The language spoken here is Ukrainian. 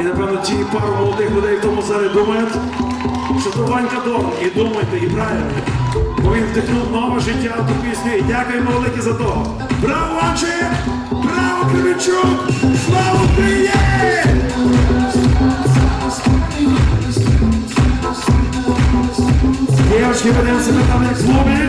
І напевно ті пару молодих людей в тому залі думають, що то Ванька Дон. І думайте, і правильно. Бо він вдихнув нове життя до ту пісню. І дякуємо велике за то. Браво, Ванче! Браво, Кременчук! Слава Україні! Девочки, подивимося, себе там як злоби.